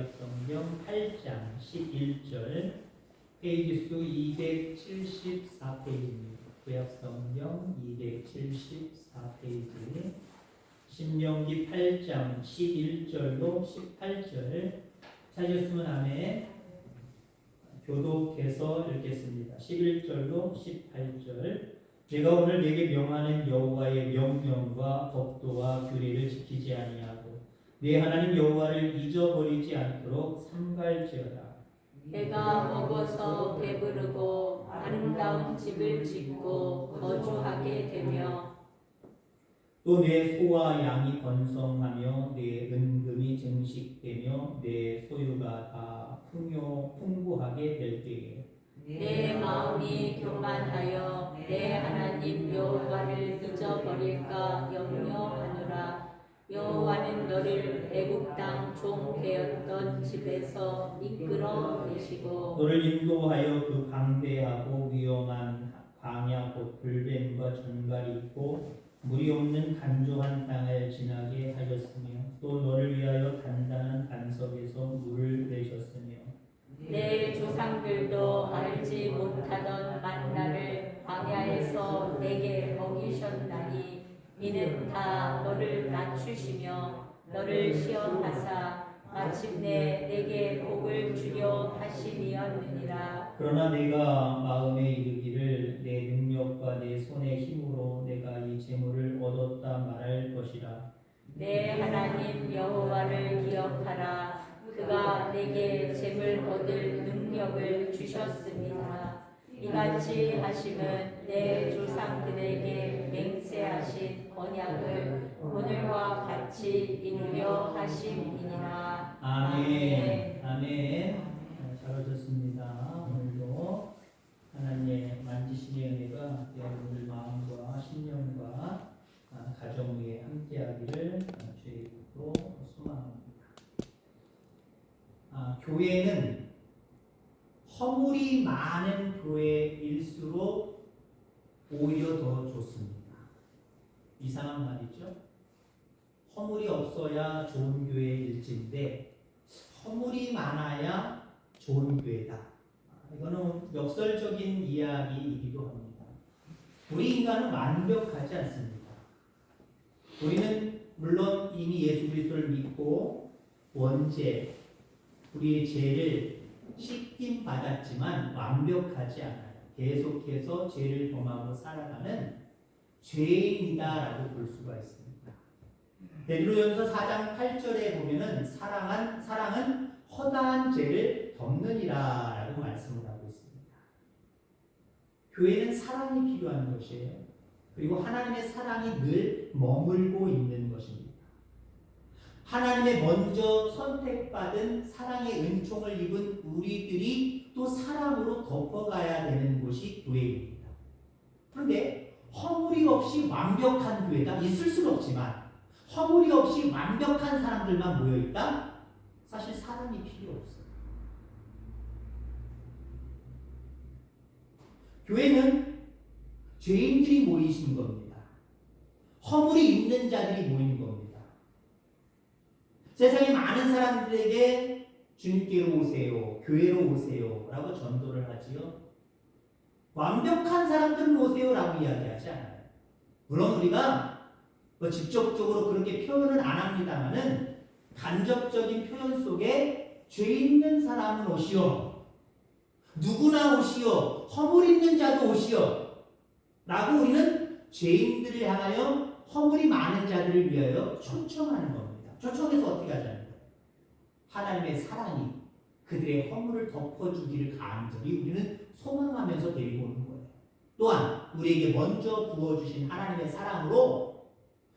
구약성경 8장 11절 페이지 수 274페이지입니다. 구약성경 274페이지 신명기 8장 11절로 18절 찾으셨으면 아멘 교독해서 읽겠습니다. 11절로 18절 내가 오늘 내게 명하는 여호와의 명령과 법도와 규례를 지키지 아니하고 내 하나님 여호와를 잊어버리지 않도록 삼갈지어다. 내가 먹어서 배부르고 아름다운 집을 짓고 거주하게 되며 또 내 소와 양이 번성하며 내 은금이 증식되며 내 소유가 다 풍요 풍부하게 될 때에 내 마음이 교만하여 내 하나님 여호와를 잊어버릴까 염려하노라 여호와는 너를 애굽 땅 종 되었던 집에서 이끌어 내시고 너를 인도하여 그 방대하고 위험한 광야 곧 불뱀과 전갈이 있고 물이 없는 간조한 땅을 지나게 하셨으며 또 너를 위하여 단단한 반석에서 물을 내셨으며 내 조상들도 알지 못하던 만나를 광야에서 내게 먹이셨나니 이는 다 너를 낮추시며 너를 시험하사 마침내 내게 복을 주려 하심이었느니라. 그러나 내가 마음에 이르기를 내 능력과 내 손의 힘으로 내가 이 재물을 얻었다 말할 것이라. 내 하나님 여호와를 기억하라. 그가 내게 재물 얻을 능력을 주셨습니다. 이같이 하심은 내 조상들에게 맹세하신 언약을 오늘과 같이 이루려 하심이니라. 아멘. 아멘. 네, 잘하셨습니다. 오늘도 하나님의 만지심의 은혜가 여러분들 마음과 심령과 아, 가정 위에 함께하기를 아, 주의 이름으로 소망합니다. 아, 교회는 허물이 많은 교회일수록 오히려 더 좋습니다. 이상한 말이죠. 허물이 없어야 좋은 교회일진데 허물이 많아야 좋은 교회다. 아, 이거는 역설적인 이야기이기도 합니다. 우리 인간은 완벽하지 않습니다. 우리는 물론 이미 예수 그리스도를 믿고 원죄 우리의 죄를 씻김 받았지만 완벽하지 않아요. 계속해서 죄를 범하고 살아가는 죄인이다라고 볼 수가 있습니다. 베드로전서 4장 8절에 보면은 사랑한 사랑은 허다한 죄를 덮느니라라고 말씀을 하고 있습니다. 교회는 사랑이 필요한 것이에요. 그리고 하나님의 사랑이 늘 머물고 있는 것입니다. 하나님의 먼저 선택받은 사랑의 은총을 입은 우리들이 또 사랑으로 덮어가야 되는 곳이 교회입니다. 그런데 허물이 없이 완벽한 교회가 있을 수는 없지만 허물이 없이 완벽한 사람들만 모여 있다? 사실 사랑이 필요 없어요. 교회는 죄인들이 모이신 겁니다. 허물이 있는 자들이 모이는 겁니다. 세상에 많은 사람들에게 주님께로 오세요, 교회로 오세요 라고 전도를 하지요. 완벽한 사람들은 오세요라고 이야기하지 않아요. 물론 우리가 뭐 직접적으로 그렇게 표현은 안 합니다만은 간접적인 표현 속에 죄 있는 사람은 오시오. 누구나 오시오. 허물 있는 자도 오시오. 라고 우리는 죄인들을 향하여 허물이 많은 자들을 위하여 초청하는 겁니다. 초청해서 어떻게 하자는 거예요? 하나님의 사랑이 그들의 허물을 덮어주기를 간절히 우리는 소망하면서 데리고 오는 거예요. 또한 우리에게 먼저 부어주신 하나님의 사랑으로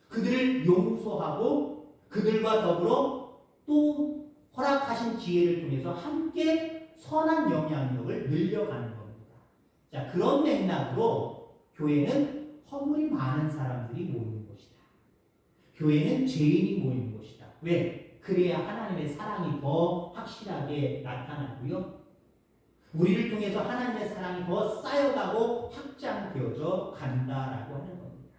그들을 용서하고 그들과 더불어 또 허락하신 기회를 통해서 함께 선한 영향력을 늘려가는 겁니다. 자, 그런 맥락으로 교회는 허물이 많은 사람들이 모이는 곳이다. 교회는 죄인이 모이는 곳이다. 왜? 그래야 하나님의 사랑이 더 확실하게 나타나고요. 우리를 통해서 하나님의 사랑이 더 쌓여가고 확장되어져 간다라고 하는 겁니다.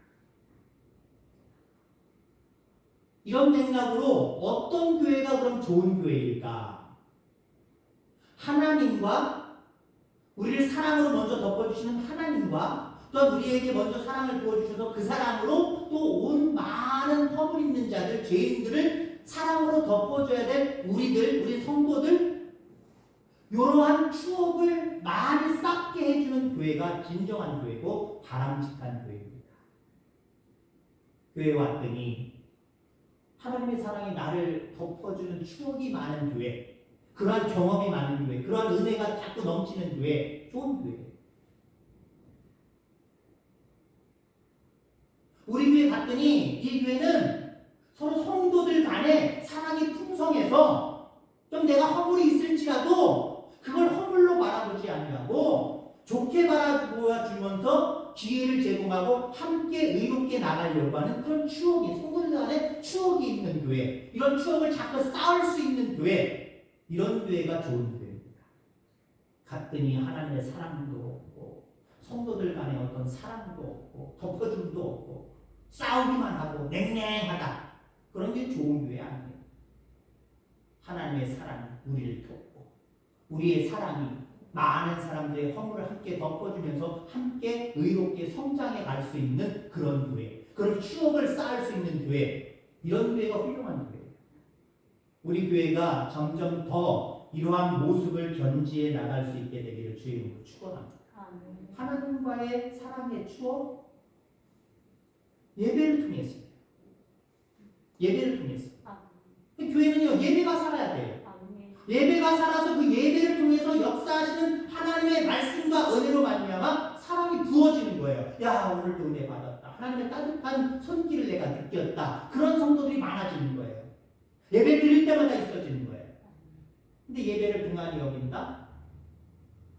이런 맥락으로 어떤 교회가 그럼 좋은 교회일까? 하나님과 우리를 사랑으로 먼저 덮어주시는 하나님과 또한 우리에게 먼저 사랑을 부어주셔서 그 사랑으로 또 온 많은 허물 있는 자들, 죄인들을 사랑으로 덮어줘야 될 우리들, 우리 성도들 이러한 추억을 많이 쌓게 해주는 교회가 진정한 교회고 바람직한 교회입니다. 교회 왔더니 하나님의 사랑이 나를 덮어주는 추억이 많은 교회, 그러한 경험이 많은 교회, 그러한 은혜가 자꾸 넘치는 교회, 좋은 교회. 우리 교회 갔더니 이 교회는 서로 성도들 간에 사랑이 풍성해서 좀 내가 허물이 있을지라도 그걸 허물로 바라보지 아니하고 좋게 바라보아주면서 기회를 제공하고 함께 의롭게 나가려고 하는 그런 추억이 성도들 간에 추억이 있는 교회 이런 추억을 자꾸 쌓을 수 있는 교회 이런 교회가 좋은 교회입니다. 갔더니 하나님의 사랑도 없고 성도들 간에 어떤 사랑도 없고 덮어줌도 없고 싸우기만 하고 냉랭하다 그런 게 좋은 교회 아니에요. 하나님의 사랑이 우리를 돕고 우리의 사랑이 많은 사람들의 허물을 함께 덮어주면서 함께 의롭게 성장해 갈 수 있는 그런 교회, 그런 추억을 쌓을 수 있는 교회, 이런 교회가 훌륭한 교회예요. 우리 교회가 점점 더 이러한 모습을 견지해 나갈 수 있게 되기를 주의 이름으로 축원합니다. 하나님과의 사랑의 추억 예배를 통해서 예배를 통해서 그 교회는요 예배가 살아야 돼요. 예배가 살아서 그 예배를 통해서 역사하시는 하나님의 말씀과 은혜로 말미암아 사랑이 부어지는 거예요. 야 오늘도 은혜 받았다. 하나님의 따뜻한 손길을 내가 느꼈다. 그런 성도들이 많아지는 거예요. 예배 드릴 때마다 있어지는 거예요. 근데 예배를 등한히 여긴다?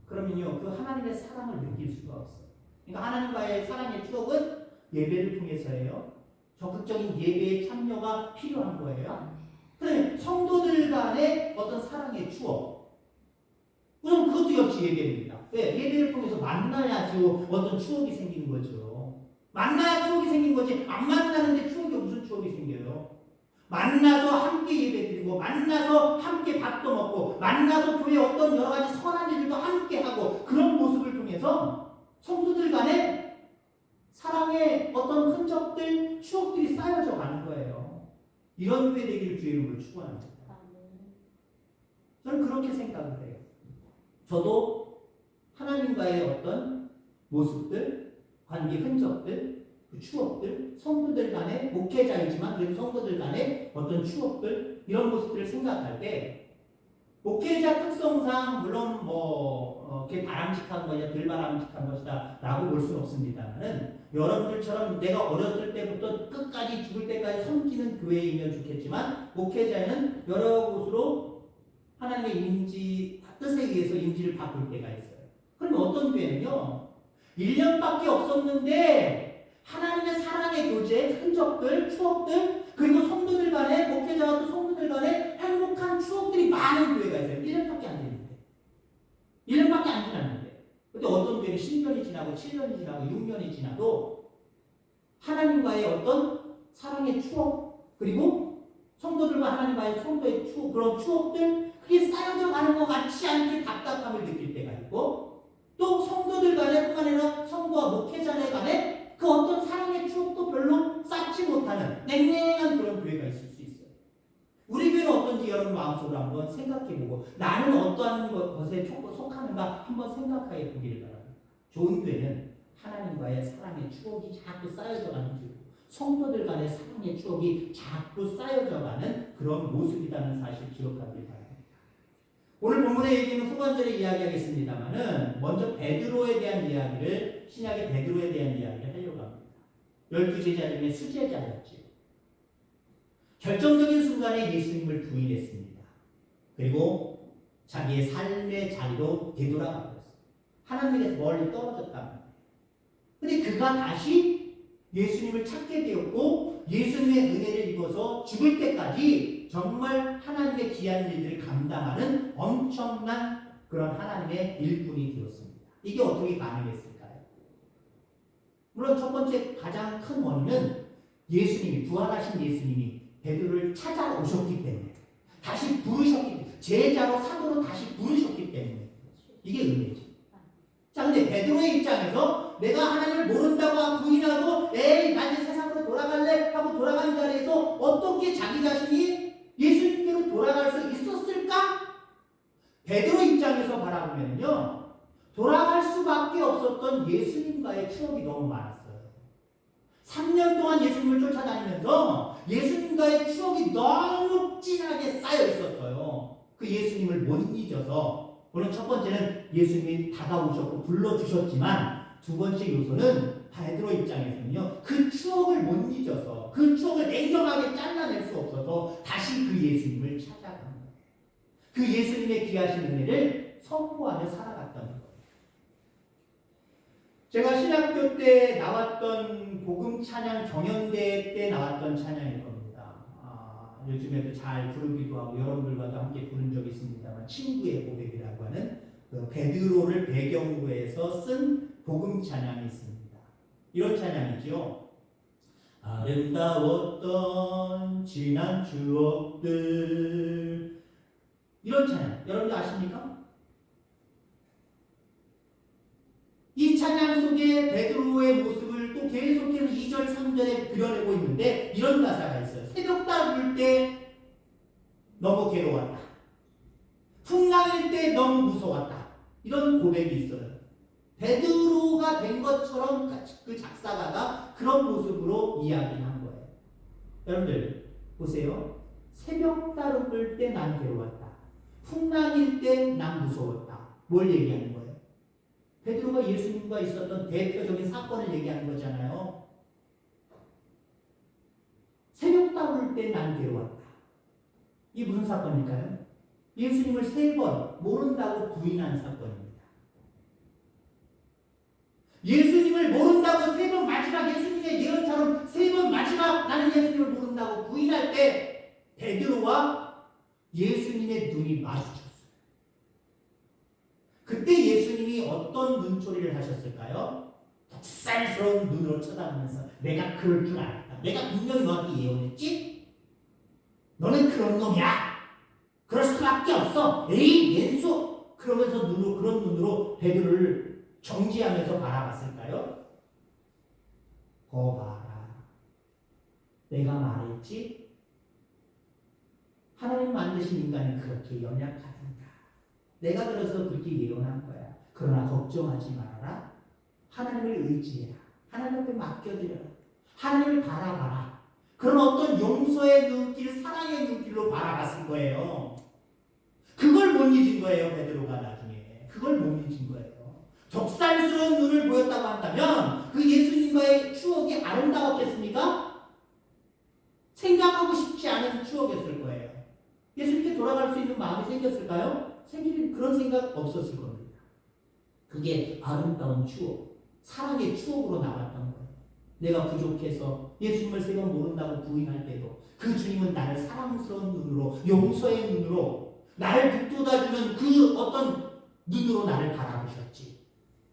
그러면요 그 하나님의 사랑을 느낄 수가 없어요. 그러니까 하나님과의 사랑의 추억은 예배를 통해서예요. 적극적인 예배에 참여가 필요한 거예요. 그래 성도들 간의 어떤 사랑의 추억. 우선 그것도 역시 예배입니다. 왜? 예배를 통해서 만나야지 어떤 추억이 생기는 거죠. 만나야 추억이 생긴 거지. 안 만나는데 추억이 무슨 추억이 생겨요? 만나서 함께 예배 드리고, 만나서 함께 밥도 먹고, 만나서 교회 어떤 여러 가지 선한 일들도 함께 하고, 그런 모습을 통해서 성도들 간에 사랑의 어떤 흔적들, 추억들이 쌓여져 가는 거예요. 이런 교회 되기를 주의 이름으로 축원합니다. 저는 그렇게 생각을 해요. 저도 하나님과의 어떤 모습들, 관계 흔적들, 그 추억들, 성도들 간의 목회자이지만 그래도 성도들 간의 어떤 추억들 이런 모습들을 생각할 때 목회자 특성상 물론 뭐 어, 그게 바람직한 것이냐 덜 바람직한 것이다라고 볼 수는 없습니다만은 여러분들처럼 내가 어렸을 때부터 끝까지 죽을 때까지 섬기는 교회이면 좋겠지만 목회자는 여러 곳으로 하나님의 인지 뜻에 의해서 인지를 바꿀 때가 있어요. 그러면 어떤 교회는요 1년밖에 없었는데 하나님의 사랑의 교제, 흔적들, 추억들 그리고 성도들 간에 목회자와 또 성도들 간에 행복한 추억들이 많은 교회가 있어요. 1년밖에 안 되는데 1년밖에 안 지났는데 근데 어떤 교회는 10년이 지나고 7년이 지나고 6년이 지나도 하나님과의 어떤 사랑의 추억 그리고 성도들과 하나님과의 성도의 추억 그런 추억들 그게 쌓여져 가는 것 같지 않게 답답함을 느낄 때가 있고 또 성도들 간에 뿐만 아니라 성도와 목회자들 간에 그 어떤 사랑의 추억도 별로 쌓지 못하는 냉랭한 그런 교회가 있어요. 우리 교회는 어떤지 여러분 마음속으로 한번 생각해보고 나는 어떠한 것- 것에 속- 속하는가 한번 생각해 보기를 바랍니다. 좋은 교회는 하나님과의 사랑의 추억이 자꾸 쌓여져 가는 교회 성도들 간의 사랑의 추억이 자꾸 쌓여져 가는 그런 모습이라는 사실 기억하길 바랍니다. 오늘 본문의 얘기는 후반절에 이야기하겠습니다만은 먼저 베드로에 대한 이야기를 신약의 베드로에 대한 이야기를 하려고 합니다. 열두 제자 중에 수제자였지요. 결정적인 순간에 예수님을 부인했습니다. 그리고 자기의 삶의 자리로 되돌아가 버렸어요. 하나님에서 멀리 떨어졌답니다. 근데 그가 다시 예수님을 찾게 되었고 예수님의 은혜를 입어서 죽을 때까지 정말 하나님의 귀한 일들을 감당하는 엄청난 그런 하나님의 일꾼이 되었습니다. 이게 어떻게 가능했을까요? 물론 첫 번째 가장 큰 원인은 예수님이 부활하신 예수님이 베드로를 찾아오셨기 때문에 다시 부르셨기 때문에 제자로 사도로 다시 부르셨기 때문에 이게 은혜지. 자 근데 베드로의 입장에서 내가 하나님을 모른다고 부인하고 에이 나 이제 세상으로 돌아갈래 하고 돌아가는 자리에서 어떻게 자기 자신이 예수님께로 돌아갈 수 있었을까? 베드로 입장에서 바라보면요 돌아갈 수밖에 없었던 예수님과의 추억이 너무 많았어요. 3년 동안 예수님을 쫓아다니면서 예수님과의 추억이 너무 진하게 쌓여 있었어요. 그 예수님을 못 잊어서 물론 첫 번째는 예수님이 다가오셨고 불러주셨지만 두 번째 요소는 베드로 입장에서는요 그 추억을 못 잊어서 그 추억을 냉정하게 잘라낼 수 없어서 다시 그 예수님을 찾아간 거예요. 그 예수님의 귀하신 은혜를 선포하며 살아갔던 거예요. 제가 신학교 때 나왔던 복음 찬양 경연대 때 나왔던 찬양일 겁니다. 아, 요즘에도 잘 부르기도 하고 여러분들과도 함께 부른 적이 있습니다만 친구의 고백이라고 하는 그 베드로를 배경으로 해서 쓴 복음 찬양이 있습니다. 이런 찬양이죠. 아름다웠던 지난 추억들 이런 찬양 여러분들 아십니까? 이 찬양 속에 베드로의 모습을 또 계속해서 2절, 3절에 그려내고 있는데 이런 가사가 있어요. 새벽달 불때 너무 괴로웠다. 풍랑일 때 너무 무서웠다. 이런 고백이 있어요. 베드로가 된 것처럼 그 작사가가 그런 모습으로 이야기한 거예요. 여러분들 보세요. 새벽달 불때 난 괴로웠다. 풍랑일 때 난 무서웠다. 뭘 얘기하는 거예요? 베드로가 예수님과 있었던 대표적인 사건을 얘기하는 거잖아요. 새벽 따올 때난 괴로웠다. 이 무슨 사건일까요? 예수님을 세 번 모른다고 부인한 사건입니다. 예수님을 모른다고 세 번 마지막 예수님의 예언처럼 세 번 마지막 나는 예수님을 모른다고 부인할 때 베드로와 예수님의 눈이 마주쳤어요. 그때 예수님이 어떤 눈초리를 하셨을까요? 독살스러운 눈으로 쳐다보면서 내가 그럴 줄 알았다. 내가 분명히 너한테 예언했지? 너는 그런 놈이야. 그럴 수밖에 없어. 에이 왼수. 그러면서 눈으로 그런 눈으로 베드로를 정지하면서 바라봤을까요? 거 봐라. 내가 말했지? 하나님 만드신 인간은 그렇게 연약하단다. 내가 그래서 그렇게 예언한 거야. 그러나 걱정하지 말아라. 하나님을 의지해라. 하나님께 맡겨드려라. 바라봐라. 그런 어떤 용서의 눈길, 사랑의 눈길로 바라봤을 거예요. 그걸 못 잊은 거예요, 베드로가 나중에. 그걸 못 잊은 거예요. 적살스러운 눈을 보였다고 한다면 그 예수님과의 추억이 아름다웠겠습니까? 생각하고 싶지 않은 추억이었을 거예요. 예수님께 돌아갈 수 있는 마음이 생겼을까요? 생길 그런 생각 없었을 겁니다. 그게 아름다운 추억, 사랑의 추억으로 남았던 거예요. 내가 부족해서 예수님을 세 번 모른다고 부인할 때도 그 주님은 나를 사랑스러운 눈으로 용서의 눈으로 나를 북돋아주는 그 어떤 눈으로 나를 바라보셨지.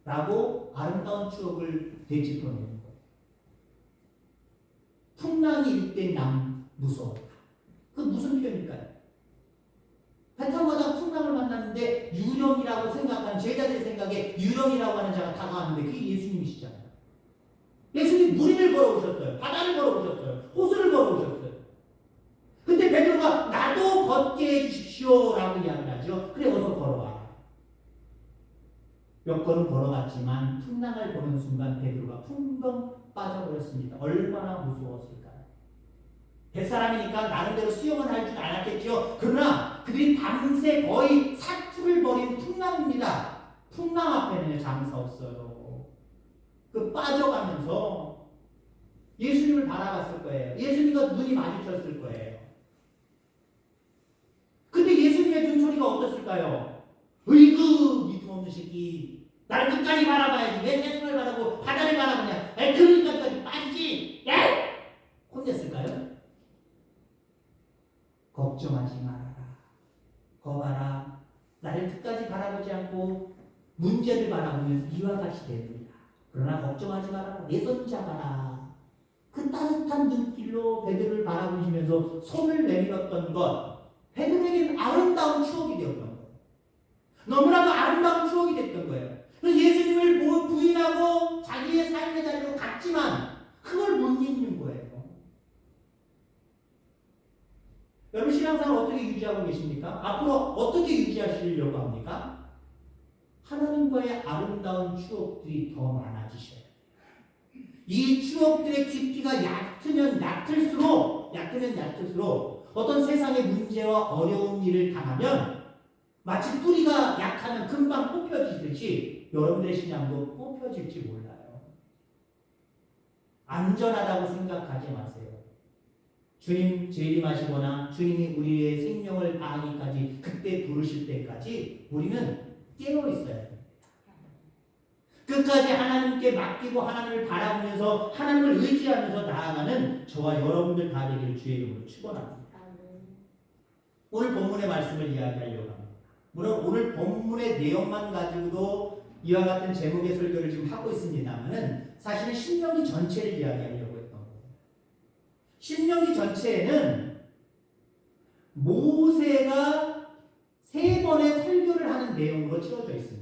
라고 아름다운 추억을 되짚어내는. 풍랑이 일때 남 무서웠다. 그 무슨 표현일까요? 배 타고 가다가 풍랑을 만났는데 유령이라고 생각하는 제자들 생각에 유령이라고 하는 자가 다가왔는데 그게 예수님이시잖아요. 무리를 걸어오셨어요. 바다를 걸어오셨어요. 호수를 걸어오셨어요. 근데 베드로가 나도 걷게 해주십시오라고 이야기하죠. 그래 어서 걸어와. 몇 걸음 걸어갔지만 풍랑을 보는 순간 베드로가 풍덩 빠져버렸습니다. 얼마나 무서웠을까요? 뱃사람이니까 나름대로 수영을 할줄 알았겠죠. 그러나 그들이 밤새 거의 사투를 벌인 풍랑입니다. 풍랑 앞에는 장사 없어요. 그 빠져가면서 예수님을 바라봤을 거예요. 예수님과 눈이 마주쳤을 거예요. 근데 예수님의 눈소리가 어떻을까요? 으이그 믿음 없는 새끼. 나를 끝까지 바라봐야지. 왜 세상을 바라고 바다를 바라보냐. 에 그러니까까지 빠지지. 야 혼냈을까요? 걱정하지 말아라. 거봐라. 나를 끝까지 바라보지 않고 문제를 바라보면 이와 같이 됩니다. 그러나 걱정하지 말아라. 내 손 잡아라 그 따뜻한 눈길로 베드로를 바라보시면서 손을 내밀었던 것 베드로에게는 아름다운 추억이 되었던 거예요. 너무나도 아름다운 추억이 됐던 거예요. 그래서 예수님을 모- 부인하고 자기의 삶의 자리로 갔지만 그걸 못 잊는 거예요. 여러분 신앙생활 어떻게 유지하고 계십니까? 앞으로 어떻게 유지하시려고 합니까? 하나님과의 아름다운 추억들이 더 많아지셔야. 이 추억들의 깊이가 얕으면 얕을수록 얕으면 얕을수록 어떤 세상의 문제와 어려운 일을 당하면 마치 뿌리가 약하면 금방 뽑혀지듯이 여러분들의 신앙도 뽑혀질지 몰라요. 안전하다고 생각하지 마세요. 주님 재림하시거나 주님이 우리의 생명을 다하기까지 그때 부르실 때까지 우리는 깨어 있어야 돼요. 끝까지 하나님께 맡기고 하나님을 바라보면서 하나님을 의지하면서 나아가는 저와 여러분들 다 되기를 주의 이름으로 축원합니다. 오늘 본문의 말씀을 이야기하려고 합니다. 물론 오늘 본문의 내용만 가지고도 이와 같은 제목의 설교를 지금 하고 있습니다만은 사실은 신명기 전체를 이야기하려고 했던 거예요. 신명기 전체에는 모세가 세 번의 설교를 하는 내용으로 채워져 있습니다.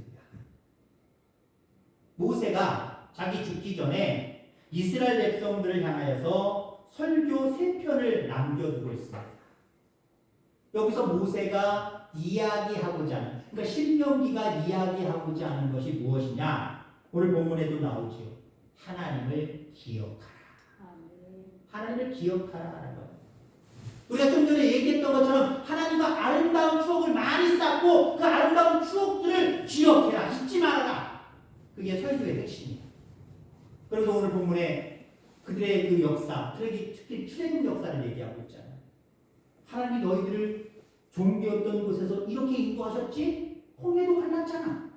모세가 자기 죽기 전에 이스라엘 백성들을 향하여서 설교 세 편을 남겨두고 있습니다. 여기서 모세가 이야기하고자 하는, 그러니까 신명기가 이야기하고자 하는 것이 무엇이냐? 오늘 본문에도 나오죠. 하나님을 기억하라. 하나님을 기억하라라는 것. 우리가 좀 전에 얘기했던 것처럼 하나님과 아름다운 추억을 많이 쌓고 그 아름다운 추억들을 기억해라. 그게 설교의 핵심이에요. 그래서 오늘 본문에 그들의 그 역사, 특히, 출애굽 역사를 얘기하고 있잖아요. 하나님이 너희들을 종되었던 곳에서 이렇게 인도하셨지? 홍해도 갈랐잖아.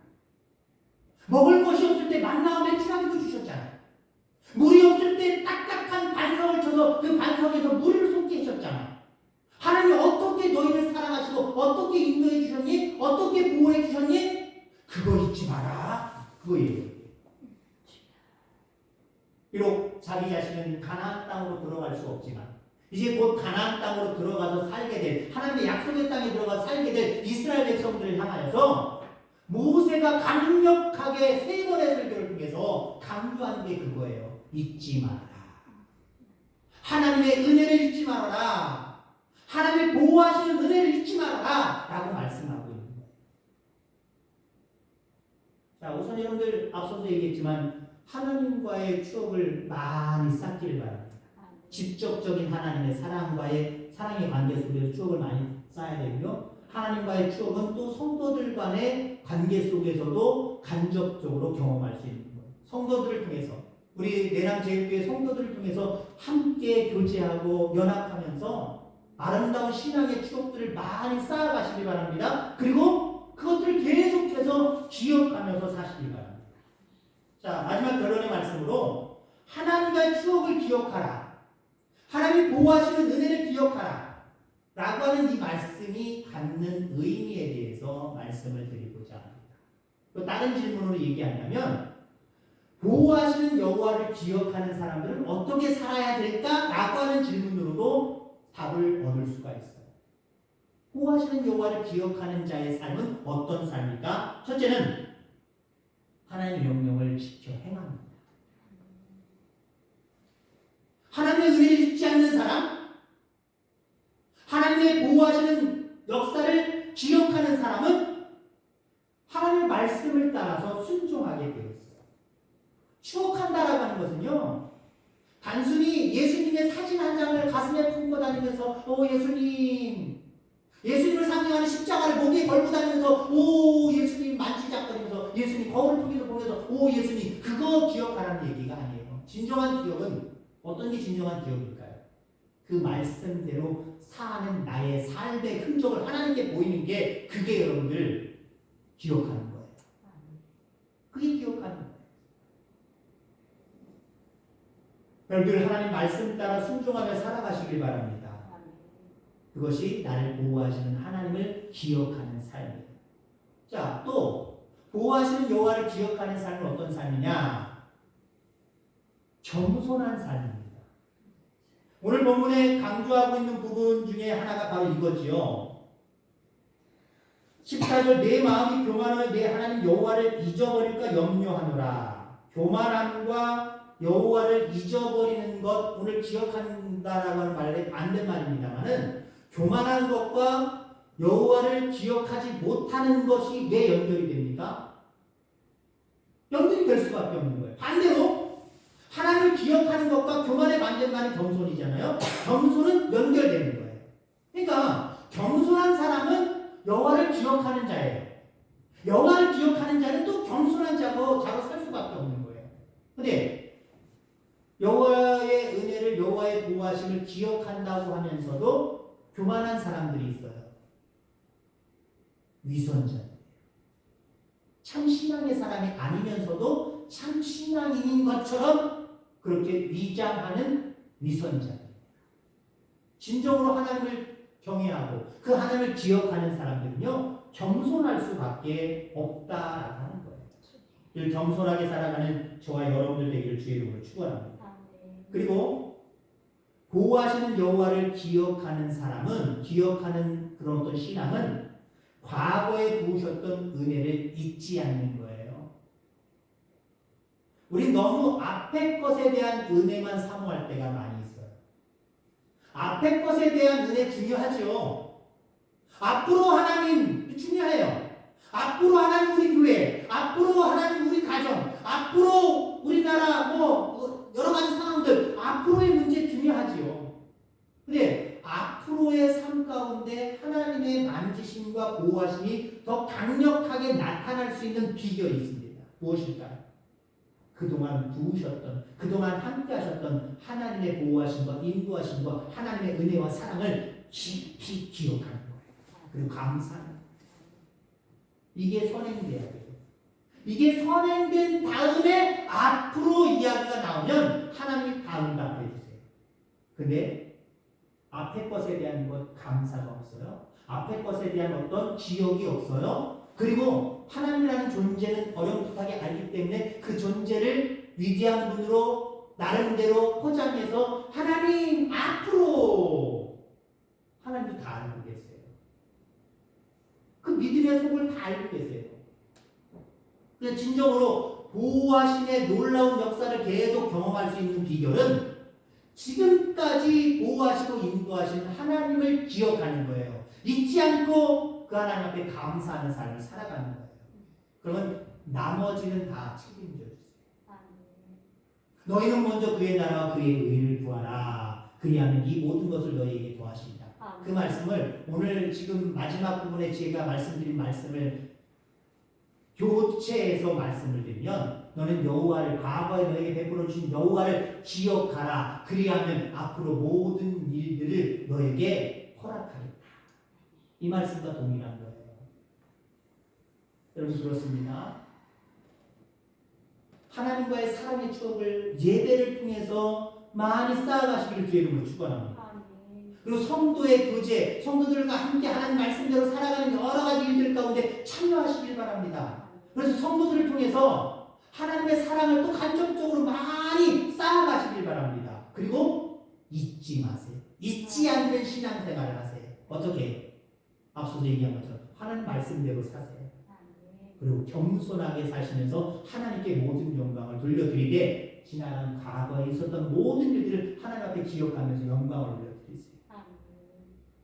먹을 것이 없을 때 만나와 메추라기도 주셨잖아. 물이 없을 때 딱딱한 반석을 쳐서 그 반석에서 물을 쏟게 하셨잖아. 하나님 어떻게 너희를 사랑하시고 어떻게 인도해 주셨니? 어떻게 보호해 주셨니? 그거 잊지 마라. 그거예요. 비록 자기 자신은 가나안 땅으로 들어갈 수 없지만 이제 곧 가나안 땅으로 들어가서 살게 될 하나님의 약속의 땅에 들어가서 살게 될 이스라엘 백성들을 향하여서 모세가 강력하게 세 번의 설교를 통해서 강조한 게 그거예요. 잊지 말아라. 하나님의 은혜를 잊지 말아라. 하나님의 보호하시는 은혜를 잊지 말아라. 라고 말씀하고 있는 거예요. 자, 우선 여러분들 앞서서 얘기했지만 하나님과의 추억을 많이 쌓기를 바랍니다. 직접적인 하나님의 사랑과의 사랑의 관계 속에서 추억을 많이 쌓아야 되고요. 하나님과의 추억은 또 성도들 간의 관계 속에서도 간접적으로 경험할 수 있는 거예요. 성도들을 통해서 우리 내남제일교회 성도들을 통해서 함께 교제하고 연합하면서 아름다운 신앙의 추억들을 많이 쌓아가시기 바랍니다. 그리고 그것들을 계속해서 기억하면서 사시기 바랍니다. 자 마지막 결론의 말씀으로 하나님과의 추억을 기억하라. 하나님 보호하시는 은혜를 기억하라. 라고 하는 이 말씀이 갖는 의미에 대해서 말씀을 드리고자 합니다. 또 다른 질문으로 얘기하냐면 보호하시는 여호와를 기억하는 사람들은 어떻게 살아야 될까? 라고 하는 질문으로도 답을 얻을 수가. 보 호하시는 여호와를 기억하는 자의 삶은 어떤 삶일까? 첫째는 하나님의 명령을 지켜 행합니다. 하나님의 은혜를 잊지 않는 사람, 하나님의 보호하시는 역사를 기억하는 사람은 하나님의 말씀을 따라서 순종하게 되어 있어요. 추억한다라고 하는 것은요, 단순히 예수님의 사진 한 장을 가슴에 품고 다니면서, 오, 예수님, 예수님을 상징하는 십자가를 목에 걸고 다니면서, 오, 예수님 만지작거리면서, 예수님 거울을 통해서 보면서, 오, 예수님, 그거 기억하라는 얘기가 아니에요. 진정한 기억은 어떤 게 진정한 기억일까요? 그 말씀대로 사는 나의 삶의 흔적을 하나님께 보이는 게 그게 여러분들 기억하는 거예요. 그게 기억하는 거예요. 여러분들 하나님 말씀 따라 순종하며 살아가시길 바랍니다. 그것이 나를 보호하시는 하나님을 기억하는 삶이에요. 자, 또 보호하시는 여호와를 기억하는 삶은 어떤 삶이냐? 겸손한 삶입니다. 오늘 본문에 강조하고 있는 부분 중에 하나가 바로 이거지요. 14절 내 마음이 교만하여 내 하나님 여호와를 잊어버릴까 염려하노라. 교만함과 여호와를 잊어버리는 것 오늘 기억한다라고 하는 말에 반대말입니다만은 교만한 것과 여호와를 기억하지 못하는 것이 왜 연결이 됩니까? 연결이 될 수밖에 없는 거예요. 반대로 하나님을 기억하는 것과 교만의 반대말이 겸손이잖아요. 겸손은 연결되는 거예요. 그러니까 겸손한 사람은 여호와를 기억하는 자예요. 여호와를 기억하는 자는 또 겸손한 자고 자로 살 수밖에 없는 거예요. 근데 여호와의 은혜를 여호와의 보호하심을 기억한다고 하면서도 교만한 사람들이 있어요. 위선자예요. 참 신앙의 사람이 아니면서도 참 신앙인인 것처럼 그렇게 위장하는 위선자입니다. 진정으로 하나님을 경외하고 그 하나님을 기억하는 사람들은요 겸손할 수밖에 없다라고 하는 거예요. 늘 겸손하게 살아가는 저와 여러분들 되기를 주의 이름으로 축원합니다. 그리고 보호하시는 여호와를 기억하는 사람은 기억하는 그런 어떤 신앙은 과거에 부으셨던 은혜를 잊지 않는 거예요. 우리 너무 앞의 것에 대한 은혜만 사모할 때가 많이 있어요. 앞의 것에 대한 은혜 중요하죠. 앞으로 하나님 중요해요. 앞으로 하나님 우리 교회, 앞으로 하나님 우리 가정, 앞으로 우리나라 뭐 여러 가지 상황들 앞으로의 문제 중요하지요. 근데 앞으로의 삶 가운데 하나님의 만지심과 보호하심이 더 강력하게 나타날 수 있는 비결이 있습니다. 무엇일까요? 그동안 부으셨던, 그동안 함께 하셨던 하나님의 보호하심과 인도하심과 하나님의 은혜와 사랑을 깊이 기억하는 거예요. 그리고 감사하는 거예요. 이게 선행돼야. 이게 선행된 다음에 앞으로 이야기가 나오면 하나님이 다 응답해 주세요. 근데 앞에 것에 대한 것 감사가 없어요. 앞에 것에 대한 어떤 기억이 없어요. 그리고 하나님이라는 존재는 어렴풋하게 알기 때문에 그 존재를 위대한 분으로 나름대로 포장해서 하나님 앞으로 하나님도 다 알고 계세요. 그 믿음의 속을 다 알고 계세요. 그래서 진정으로 보호하심의 놀라운 역사를 계속 경험할 수 있는 비결은 지금까지 보호하시고 인도하신 하나님을 기억하는 거예요. 잊지 않고 그 하나님 앞에 감사하는 삶을 살아가는 거예요. 그러면 나머지는 다 책임져 주세요. 너희는 먼저 그의 나라와 그의 의를 구하라. 그리하면 이 모든 것을 너희에게 더하시리라. 그. 말씀을 오늘 지금 마지막 부분에 제가 말씀드린 말씀을 교체해서 말씀을 드리면 너는 여호와를 과거에 너에게 베풀어 주신 여호와를 기억하라. 그리하면 앞으로 모든 일들을 너에게 허락하겠다. 이 말씀과 동일한 거예요. 여러분 그렇습니다. 하나님과의 사랑의 추억을 예배를 통해서 많이 쌓아가시기를 이름으로 축원합니다. 그리고 성도의 교제, 성도들과 함께 하나님 말씀대로 살아가는 여러 가지 일들 가운데 참여하시길 바랍니다. 그래서 성도들을 통해서 하나님의 사랑을 또 간접적으로 많이 쌓아가시길 바랍니다. 그리고 잊지 마세요. 잊지 않는 신앙생활을 하세요. 어떻게? 앞서서 얘기한 것처럼 하나님 말씀대로 사세요. 그리고 겸손하게 사시면서 하나님께 모든 영광을 돌려드리되 지나간 과거에 있었던 모든 일들을 하나님 앞에 기억하면서 영광을.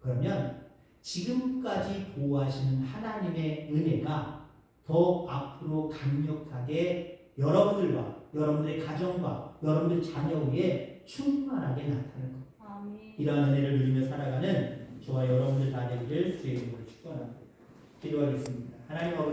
그러면 지금까지 보호하시는 하나님의 은혜가 더 앞으로 강력하게 여러분들과 여러분들의 가정과 여러분들 자녀 위에 충만하게 나타날 겁니다. 아멘. 이러한 은혜를 누리며 살아가는 저와 여러분들 다 되기를 주의 이름으로 축원합니다. 기도하겠습니다. 하나님 아버지